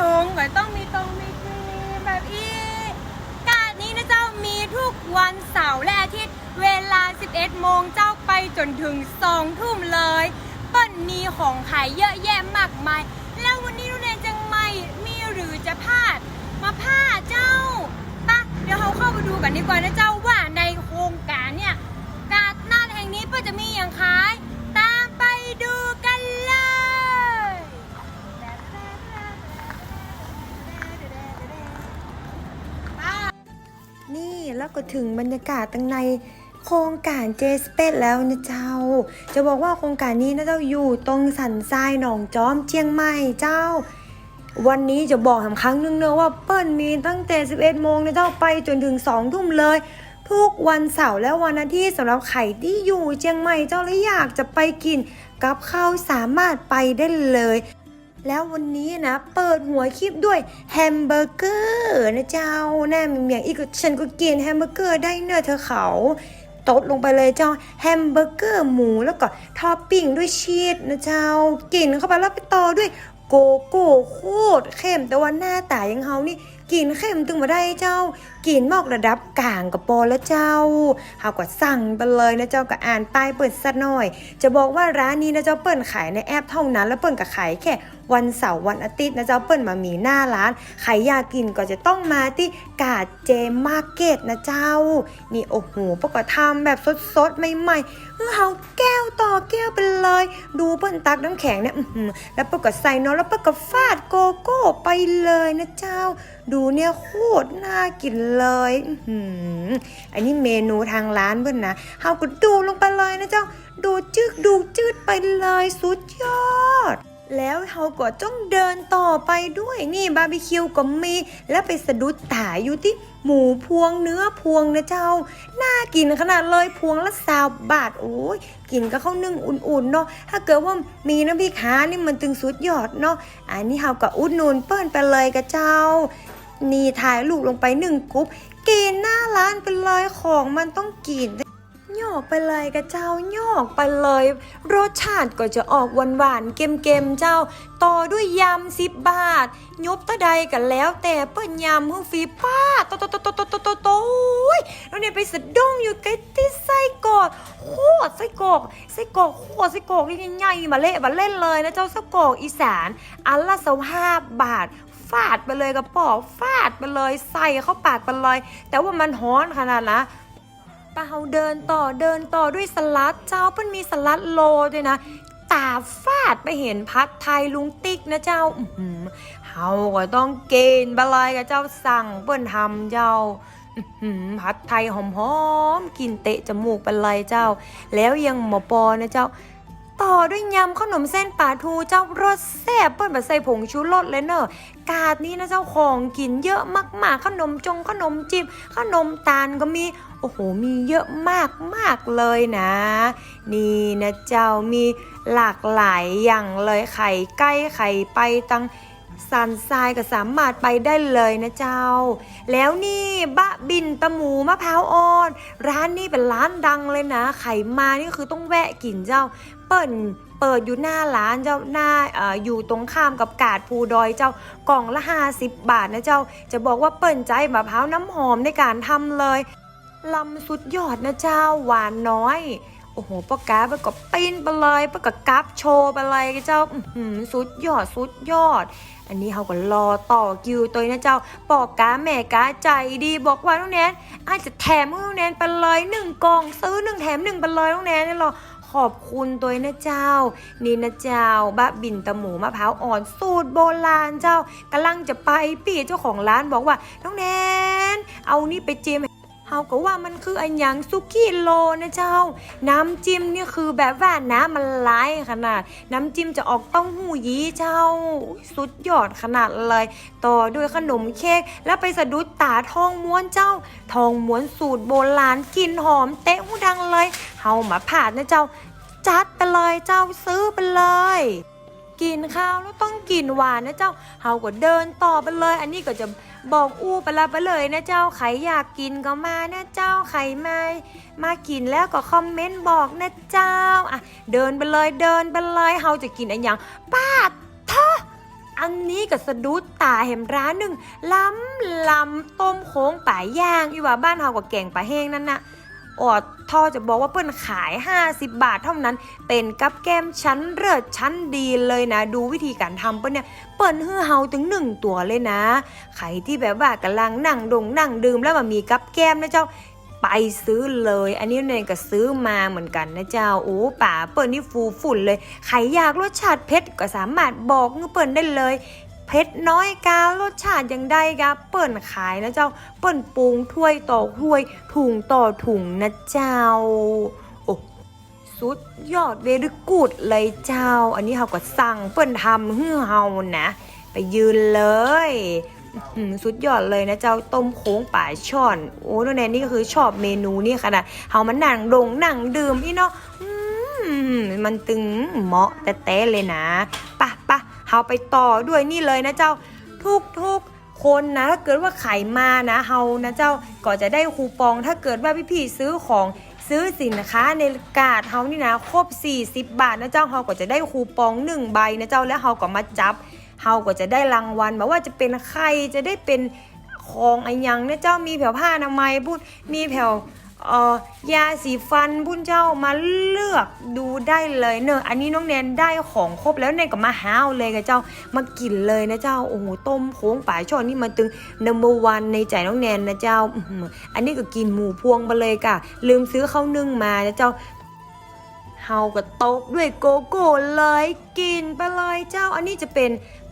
ทงก็ต้องมีตรงมีทีแบบอีการนี้นะเจ้ามีทุกวันเสาร์และอาทิตย์เวลา 11 โมงเจ้าไปจนถึง 2 ทุ่มเลยเปิ้นมีของขายเยอะแยะมากมาย แล้ววันนี้รงเรียนจังไม่มีหรือจะพลาด มาพลาดเจ้าปะเดี๋ยวเราเข้าไปดูกันดีกว่านะเจ้าว่าในโครงการเนี่ย กาดนาดแห่งนี้เพื่อจะมีอย่างขาย ตามไปดู แล้วก็ถึงบรรยากาศตั้งในโครงการเจสเปซแล้วนะเจ้า จะบอกว่าโครงการนี้นะเจ้าอยู่ตรงสันทรายหนองจอมเชียงใหม่เจ้า วันนี้จะบอกครั้งนึงเนอะว่าเปิ้ลมีตั้งแต่ 11 โมงนะเจ้าไปจนถึง 2 ทุ่มเลย ทุกวันเสาร์และวันอาทิตย์สำหรับใครที่อยู่เชียงใหม่เจ้าและอยากจะไปกินกับข้าวสามารถไปได้เลย แล้ววันนี้นะ เปิดหัวคลิปด้วยแฮมเบอร์เกอร์นะเจ้าแน่เมียอีกฉันก็กินแฮมเบอร์เกอร์ได้เนอะเธอเขาตดลงไปเลยเจ้าแฮมเบอร์เกอร์หมูแล้วก็ท็อปปิ้งด้วยชีสนะเจ้ากินเข้าไปแล้วไปต่อด้วยโกโก้โคตรเข้มแต่ว่าหน้าตายังเฮานี่ กินเข้มถึงมาได้เจ้า กินมอกระดับกลางกับปอแล้วเจ้าเฮาก็สั่งไปเลยนะเจ้าก็อ่านป้ายเปิดสักหน่อย จะบอกว่าร้านนี้นะเจ้าเปิ้นขายในแอปเท่านั้น แล้วเปิ้นก็ขายแค่วันเสาร์วันอาทิตย์นะเจ้าเปิ้นมามีหน้าร้านใครอยากกินก็จะต้องมาที่กาดเจมาร์เก็ตนะเจ้า นี่โอ้โหปกติทำแบบสดๆใหม่ๆเออเฮาแก้วต่อแก้วไปเลย ดูเปิ้นตักน้ำแข็งเนี่ยแล้วเปิ้นก็ใส่นอะแล้วเปิ้นก็ฟาด เลยนะเจ้า ดูเนี่ยโคตรน่ากินเลยอืมอันนี้เมนูทางร้านเพื่อนนะเฮาก็ดูลงไปเลยนะเจ้า ดูจึกดูจืดไปเลยสุดยอด แล้วเขาก็ต้องเดินต่อไปด้วยนี่บาร์บีคิวก็มี แล้วไปสะดุดตาอยู่ที่หมูพวงเนื้อพวงนะเจ้า น่ากินขนาดเลยพวงละสาวบาทโอ้ยกินก็เข้านึ่งอุ่นๆเนาะถ้าเกิดว่ามีน้ำพริกขานี่มันตึงสุดยอดเนาะอันนี้เขาก็อุดหนุนเปิ้นไปเลยกับเจ้า นี่ถ่ายรูปลงไปหนึ่งกรุ๊ปกินหน้าร้านไปเลยของมันต้องกิน โยกไปเลยกับเจ้าโยกไปเลย รสชาติก็จะออกหวานหวานๆเค็มๆเจ้า ต่อด้วยยำสิบบาท ยบตะใดกันแล้วแต่เปิ้นยำฮือฟรีป้าโตโตโตโตโตโตโตโตแล้วเนี่ยไปสะดุ้งอยู่ใกล้ที่ไส้กรอกโคตรไส้กรอกไส้กรอกโคตรไส้กรอกนี่ใหญ่ๆมาเละมาเล่นเลยนะเจ้าไส้กรอกอีสานอันละสห้าบาทฟาดไปเลยกระป๋อฟาดไปเลยใส่เข้าปากไปเลย แต่ว่ามันฮ้อนขนาดนะ เปล่าเดินต่อเดินต่อด้วยสลัดเจ้าเปิ้นมีสลัดโลด้วยนะตาฟาดไปเห็นพัดไทยลุงติ๊กนะเจ้าอืเฮาก็ต้องเกณฑ์บลายกับเจ้าสั่งเปิ้นทำเจ้าอื้อหือผัดไทยหอมๆกินเตะจมูกไปเลยเจ้า แล้วยังหมอปอนะเจ้า ต่อด้วยยำขนมเส้นป่าทูเจ้ารสแซ่บเปิ้นแบบใส่ผงชูรสเลยเนอะกาดนี้นะเจ้าของกินเยอะมากๆ ขนมจงขนมจีบขนมตาลก็มี โอ้โห มีเยอะมากมากเลยนะ นี่นะเจ้ามีหลากหลายอย่างเลยไข่ไก่ไข่ไปตังสันทรายก็สามารถไปได้เลยนะเจ้า แล้วนี่บะบินตะหมูมะพร้าวอ่อน ร้านนี้เป็นร้านดังเลยนะ ไข่มานี่คือต้องแวะกินเจ้า เปิ่นเปิดอยู่หน้าร้านเจ้าหน้าอออยู่ตรงข้ามกับกาดภูดอยเจ้ากล่องละ 50 บาทนะเจ้า จะบอกว่าเปิ่นใจมะพร้าวน้ำหอมในการทำเลย ลำสุดยอดนะเจ้าหวานน้อย โอ้โหปากาปก็ปิ้นไปเลยปากกากับโชว์ไปเลยเจ้าอื้อหือสุดยอดสุดยอด อันนี้เขาก็รอต่อคิวตัวนะเจ้าปอกกาแม่กาใจดีบอกว่าน้องแนนอาจจะแถมให้น้องแนนไปเลยหนึ่งกล่องซื้อหนึ่งแถมหนึ่งไปเลยน้องแนนนี่หรอขอบคุณตัวนะเจ้า นี่นะเจ้าบะบินตะหมูมะพร้าวอ่อนสูตรโบราณเจ้ากำลังจะไปปี่เจ้าของร้านบอกว่าน้องแนนเอานี่ไปจิ้ม เฮาก็ว่ามันคืออันยังซุกี้โลนะเจ้า น้ำจิ้มเนี่ยคือแบบว่าน้ำมันไหลายขนาด น้ำจิ้มจะออกต้องหูยี้เจ้า สุดยอดขนาดเลย ต่อด้วยขนมเค้กแล้วไปสะดุดตาทองม้วนเจ้า ทองม้วนสูตรโบราณกลิ่นหอมเตะหูดังเลยเฮามาผ่านนะเจ้า จัดไปเลยเจ้าซื้อไปเลย กินข้าวแล้วต้องกินหวานนะเจ้าเฮาก็เดินต่อไปเลย อันนี้ก็จะบอกอู้ไปละไปเลยนะเจ้าใครอยากกินก็มานะเจ้าใครมามากินแล้วก็คอมเมนต์บอกนะเจ้าอะเดินไปเลยเดินไปเลยเฮาจะกินอันอย่างป้าทออันนี้ก็สะดุดตาแหมร้านหนึ่งล้ำล้ำต้มโค้งป่าย่างอีว่าบ้านเฮากับแกงป่าแห้งนั่นน่ะ ออดทอจะบอกว่าเปิ้นขาย 50 บาทเท่านั้น เป็นกับแก้มชั้นเลิศชั้นดีเลยนะ ดูวิธีการทำเปิ้นเนี่ยเปิ้นฮือเฮาถึงหนึ่งตัวเลยนะใครที่แบบว่ากำลังนั่งดงนั่งดื่มแล้วมามีกับแก้มนะเจ้าไปซื้อเลย อันนี้เนยก็ซื้อมาเหมือนกันนะเจ้า โอ้ป่าเปิ้ลนี่ฟูฝุ่นเลย ใครอยากรสชาติเผ็ดก็สามารถบอกเงเปิ้ลได้เลย เผ็ดน้อยการสชาติยังได้กาเปิ้ลขายนะเจ้า เปิ้ลปรุงถ้วยต่อถ้วย ถุงต่อถุงนะเจ้าโอ้สุดยอดเวรกูดเลยเจ้า อันนี้เขาก็สั่งเปิ้ลทำฮือเฮานะ ไปยืนเลยสุดยอดเลยนะเจ้าต้มโค้งป่าช่อน โอ้น้องแนนนี่ก็คือชอบเมนูนี่ขนาดเฮามันนั่งดงนั่งดื่มพี่เนาะมันตึงเหมาะแต่แต่เลยนะ เฮาไปต่อด้วยนี่เลยนะเจ้าทุกทุกๆคนนะถ้าเกิดว่าขายมานะเฮานะเจ้าก็จะได้คูปอง ถ้าเกิดว่าพี่ๆซื้อของซื้อสินค้าในกาดเฮานี่นะครบ 40 บาทนะเจ้าเฮาก็จะได้คูปองหนึ่งใบนะเจ้าแล้วเฮาก็มาจับเฮาก็จะได้รางวัลแบบว่าจะเป็นใครจะได้เป็นของอยังนะเจ้ามีแผ่วผ้าอนามัยพูดมีแผ่ว เอ่อยาสีฟันพุ่นเจ้ามาเลือกดูได้เลยเนอะอันนี้น้องแนนได้ของครบแล้วแนนก็มาหาวเลยกับเจ้ามากินเลยนะเจ้าโอ้โหต้มโค้งป่าช่อนนี่มันตึง number one ในใจน้องแนนนะเจ้าอันนี้ก็กินหมูพวงมาเลยกะลืมซื้อข้าวนึ่งมานะเจ้าเฮาก็ตบด้วยโกโก้เลยกินไปเลยเจ้า อันนี้จะเป็น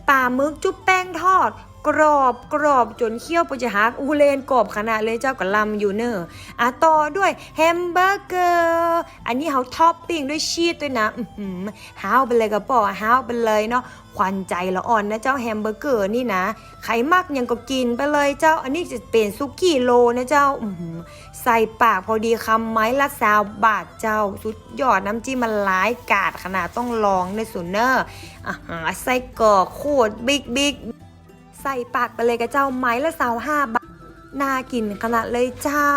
ปลาหมึกจุ๊บแป้งทอด กรอบกรอบจนเคี้ยวปจะหักอูเลนกรอบขนาดเลยเจ้ากับลำอยู่เนอะอะต่อด้วยแฮมเบอร์เกอร์อันนี้เขาท็อปปิ้งด้วยชีสด้วยนะอื้อหือฮาวไปเลยกระป๋อฮาวไปเลยเนาะควันใจละอ่อนนะเจ้าแฮมเบอร์เกอร์นี่นะใครมักยังก็กินไปเลยเจ้า อันนี้จะเป็นซุกี้โลนะเจ้าอืใส่ปากพอดีคำไม้ละสาวบาทเจ้า สุดยอดน้ำจิ้มมันร้ายกาดขนาดต้องลองในสุนเนอร์อ่าฮะไส้กรอกโคตรบิ๊กบิ๊ก ใส่ปากไปเลยกับเจ้าไม้ละสาวห้าบาทน่ากินขนาดเลยเจ้า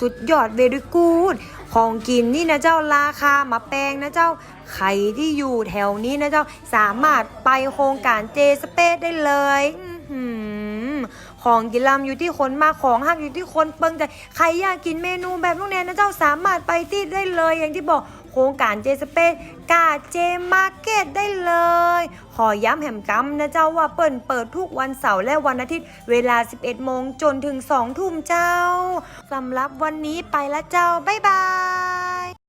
สุดยอดเวรีกูดของกินนี่นะเจ้าราคามาแปลงนะเจ้าใครที่อยู่แถวนี้นะเจ้าสามารถไปโครงการเจสเปซได้เลยของกินลำอยู่ที่คนมาของหักอยู่ที่คนเปิงใจใครอยากกินเมนูแบบลูกแนนนะเจ้าสามารถไปที่ได้เลยอย่างที่บอก โครงการเจสเปนกาเจมาร์เก็ตได้เลยขอย้ำแหมกำนะเจ้าว่าเปิดเปิดทุกวันเสาร์และวันอาทิตย์ เวลา 11 โมงจนถึง 2 ทุ่มเจ้าสำหรับวันนี้ไปละเจ้า บ๊ายบาย